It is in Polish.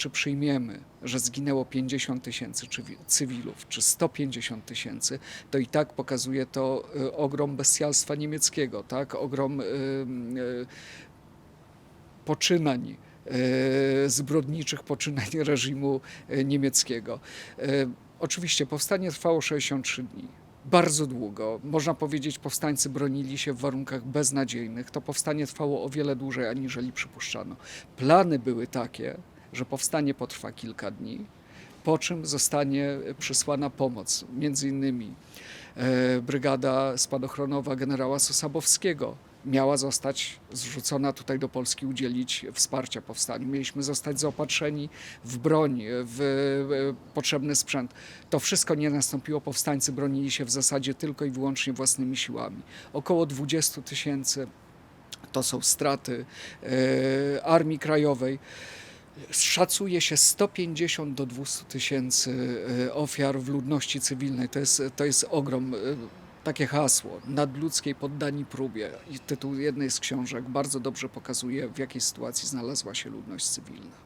czy przyjmiemy, że zginęło 50 tysięcy cywilów, czy 150 tysięcy, to i tak pokazuje to y, ogrom bestialstwa niemieckiego, tak? ogrom y, y, poczynań, zbrodniczych poczynań reżimu niemieckiego. Oczywiście powstanie trwało 63 dni. Bardzo długo. Można powiedzieć, powstańcy bronili się w warunkach beznadziejnych. To powstanie trwało o wiele dłużej, aniżeli przypuszczano. Plany były takie, że powstanie potrwa kilka dni, po czym zostanie przysłana pomoc, między innymi e, brygada spadochronowa generała Sosabowskiego miała zostać zrzucona tutaj do Polski, udzielić wsparcia powstaniu. Mieliśmy zostać zaopatrzeni w broń, w e, potrzebny sprzęt. To wszystko nie nastąpiło. Powstańcy bronili się w zasadzie tylko i wyłącznie własnymi siłami. Około 20 tysięcy to są straty e, Armii Krajowej. Szacuje się 150 do 200 tysięcy e, ofiar w ludności cywilnej. To jest, to jest ogrom. e, Takie hasło, nadludzkiej poddani próbie. Tytuł jednej z książek bardzo dobrze pokazuje, w jakiej sytuacji znalazła się ludność cywilna.